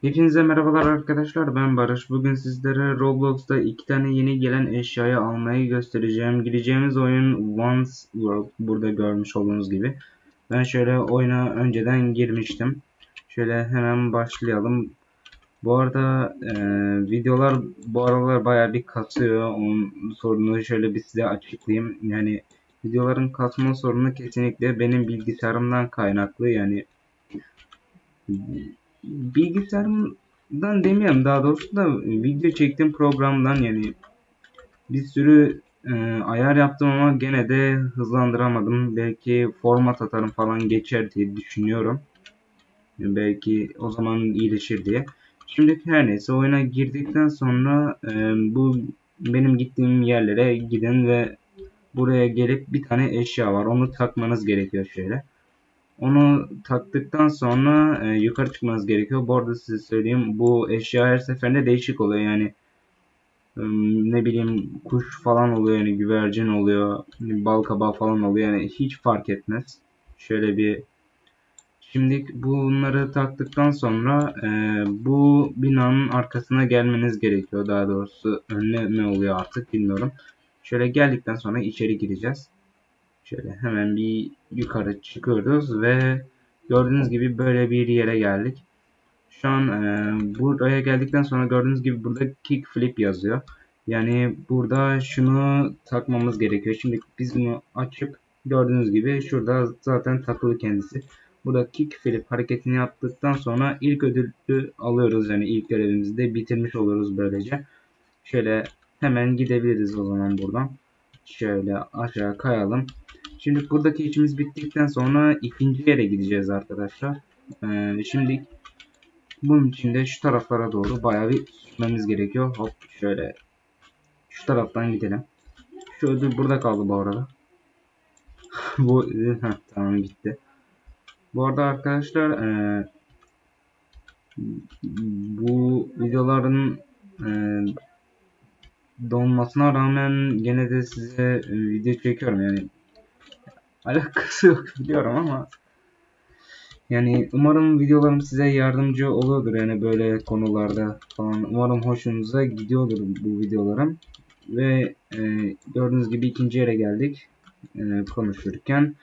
Hepinize merhabalar arkadaşlar ben Barış. Bugün sizlere Roblox'ta iki tane yeni gelen eşyayı almayı göstereceğim. Gireceğimiz oyun Once World burada görmüş olduğunuz gibi. Ben şöyle oyuna önceden girmiştim. Şöyle hemen başlayalım. Bu arada e, videolar bu aralar baya bir kasıyor. Onun sorununu şöyle bir size açıklayayım. Yani videoların kasma sorunu kesinlikle benim bilgisayarımdan kaynaklı. Yani bilgisayarımdan demiyorum daha doğrusu da video çektiğim programdan yani bir sürü e, ayar yaptım ama gene de hızlandıramadım. Belki format atarım falan geçer diye düşünüyorum. Belki o zaman iyileşir diye. Şimdi her neyse oyuna girdikten sonra e, bu benim gittiğim yerlere gidin ve buraya gelip bir tane eşya var. Onu takmanız gerekiyor şöyle. Onu taktıktan sonra e, yukarı çıkmanız gerekiyor. Bu arada size söyleyeyim bu eşya her seferinde değişik oluyor yani. e, ne bileyim kuş falan oluyor yani güvercin oluyor. Bal kabağı falan oluyor yani hiç fark etmez. Şöyle bir Şimdi bunları taktıktan sonra e, bu binanın arkasına gelmeniz gerekiyor. Daha doğrusu önüne mi oluyor artık bilmiyorum. Şöyle geldikten sonra içeri gireceğiz. Şöyle hemen bir yukarı çıkıyoruz ve gördüğünüz gibi böyle bir yere geldik. Şu an e, buraya geldikten sonra gördüğünüz gibi burada kick flip yazıyor. Yani burada şunu takmamız gerekiyor. Şimdi biz bunu açıp gördüğünüz gibi şurada zaten takılı kendisi. Burada kick flip hareketini yaptıktan sonra ilk ödülü alıyoruz. Yani ilk görevimizi de bitirmiş oluruz böylece. Şöyle hemen gidebiliriz o zaman buradan. Şöyle aşağı kayalım. Şimdi buradaki işimiz bittikten sonra ikinci yere gideceğiz arkadaşlar. Ee, şimdi bunun için de şu taraflara doğru bayağı bir sürmemiz gerekiyor. Hop şöyle şu taraftan gidelim. Şu ödül burada kaldı bu arada. bu heh, tamam gitti. Bu arada arkadaşlar e, bu videoların e, donmasına rağmen gene de size e, video çekiyorum yani alakası yok biliyorum ama. Yani umarım videolarım size yardımcı oluyordur yani böyle konularda falan. Umarım hoşunuza gidiyordur bu videolarım. Ve e, gördüğünüz gibi ikinci yere geldik e, konuşurken.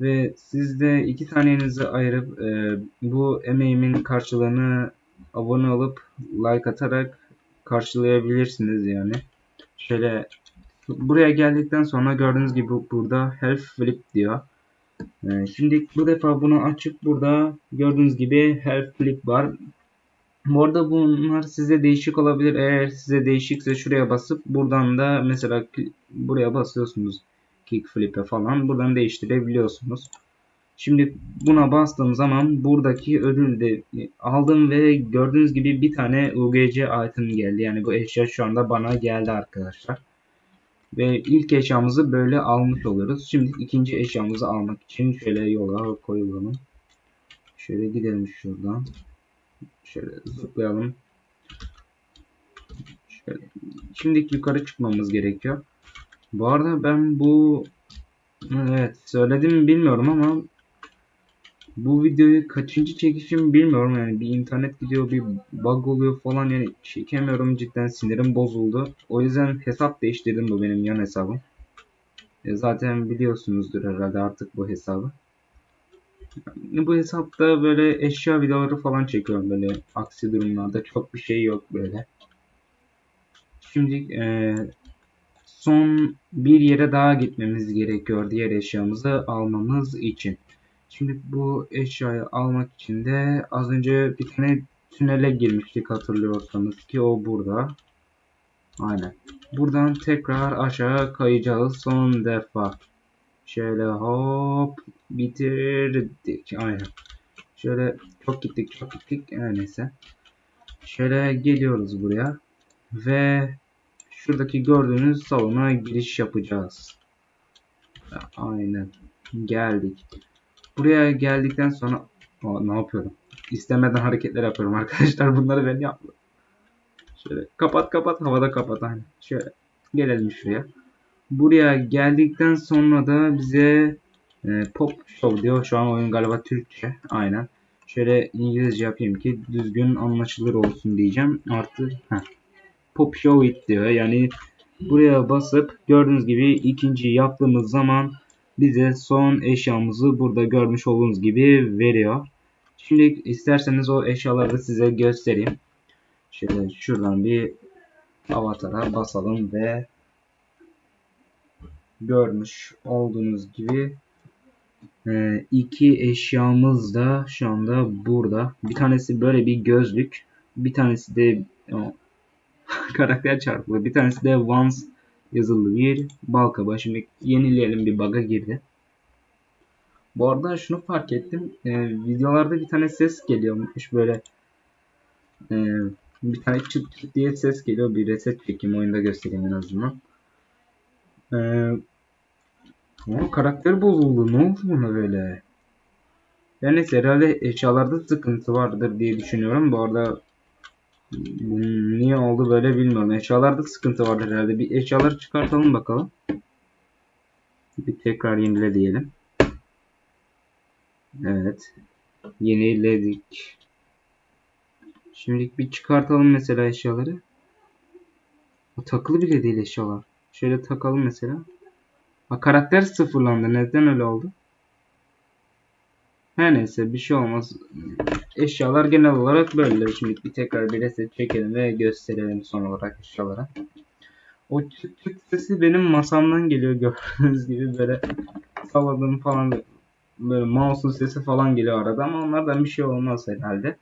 Ve siz de iki saniyenizi ayırıp e, bu emeğimin karşılığını abone olup like atarak karşılayabilirsiniz yani. Şöyle buraya geldikten sonra gördüğünüz gibi burada Health Flip diyor. Ee, şimdi bu defa bunu açıp burada gördüğünüz gibi Health Flip var. Bu arada bunlar size değişik olabilir. Eğer size değişikse şuraya basıp buradan da mesela buraya basıyorsunuz. Kick Flip'e falan. Buradan değiştirebiliyorsunuz. Şimdi buna bastığım zaman buradaki ödül de aldım ve gördüğünüz gibi bir tane UGC item geldi. Yani bu eşya şu anda bana geldi arkadaşlar. Ve ilk eşyamızı böyle almış oluyoruz. Şimdi ikinci eşyamızı almak için şöyle yola koyalım. Şöyle gidelim şuradan. Şöyle zıplayalım. Şöyle. Şimdi yukarı çıkmamız gerekiyor. Bu arada ben bu evet söyledim bilmiyorum ama bu videoyu kaçıncı çekişim bilmiyorum yani bir internet gidiyor bir bug oluyor falan yani çekemiyorum cidden sinirim bozuldu. O yüzden hesap değiştirdim bu benim yan hesabım. E zaten biliyorsunuzdur herhalde artık bu hesabı. Yani bu hesapta böyle eşya videoları falan çekiyorum böyle aksi durumlarda çok bir şey yok böyle. Şimdi e, son bir yere daha gitmemiz gerekiyor diğer eşyamızı almamız için. Şimdi bu eşyayı almak için de az önce bir tane tünele girmiştik hatırlıyorsanız ki o burada. Aynen. Buradan tekrar aşağı kayacağız son defa. Şöyle hop bitirdik. Aynen. Şöyle çok gittik çok gittik. Her neyse. Şöyle geliyoruz buraya. Ve şuradaki gördüğünüz salona giriş yapacağız. Aynen. Geldik. Buraya geldikten sonra Aa, ne yapıyorum? İstemeden hareketler yapıyorum arkadaşlar. Bunları ben yapmıyorum. Şöyle kapat kapat havada kapat hani. Şöyle gelelim şuraya. Buraya geldikten sonra da bize e, pop show diyor. Şu an oyun galiba Türkçe. Aynen. Şöyle İngilizce yapayım ki düzgün anlaşılır olsun diyeceğim. Artı heh. Pop show it diyor. Yani buraya basıp gördüğünüz gibi ikinci yaptığımız zaman bize son eşyamızı burada görmüş olduğunuz gibi veriyor. Şimdi isterseniz o eşyaları da size göstereyim. Şöyle şuradan bir avatara basalım ve görmüş olduğunuz gibi e, iki eşyamız da şu anda burada. Bir tanesi böyle bir gözlük. Bir tanesi de karakter çarpılı. Bir tanesi de once yazılı bir balkaba. Şimdi yenileyelim bir bug'a girdi. Bu arada şunu fark ettim. E, videolarda bir tane ses geliyormuş böyle e, bir tane çıt çıt diye ses geliyor. Bir reset çekeyim oyunda göstereyim en azından. E, o karakter bozuldu. Ne oldu buna böyle? Yani neyse herhalde eşyalarda sıkıntı vardır diye düşünüyorum. Bu arada niye oldu böyle bilmiyorum. Eşyalarda sıkıntı vardır herhalde. Bir eşyaları çıkartalım bakalım. Bir tekrar yenile diyelim. Evet. Yeniledik. Şimdilik bir çıkartalım mesela eşyaları. O takılı bile değil eşyalar. Şöyle takalım mesela. Ha, karakter sıfırlandı. Neden öyle oldu? Her neyse bir şey olmaz. Eşyalar genel olarak böyle. Şimdi bir tekrar bir reset çekelim ve gösterelim son olarak eşyalara. O çıt sesi benim masamdan geliyor gördüğünüz gibi böyle salladım falan böyle mouse'un sesi falan geliyor arada ama onlardan bir şey olmaz herhalde.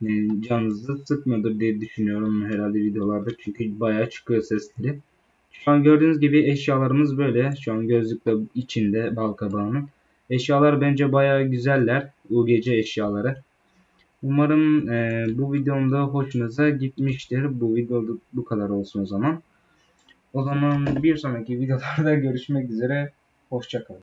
Yani canınızı sıkmıyordur diye düşünüyorum herhalde videolarda çünkü bayağı çıkıyor sesleri. Şu an gördüğünüz gibi eşyalarımız böyle. Şu an gözlükle içinde bal. Eşyalar bence bayağı güzeller. UGC eşyaları. Umarım e, bu videomda hoşunuza gitmiştir. Bu videoda bu kadar olsun o zaman. O zaman bir sonraki videolarda görüşmek üzere. Hoşçakalın.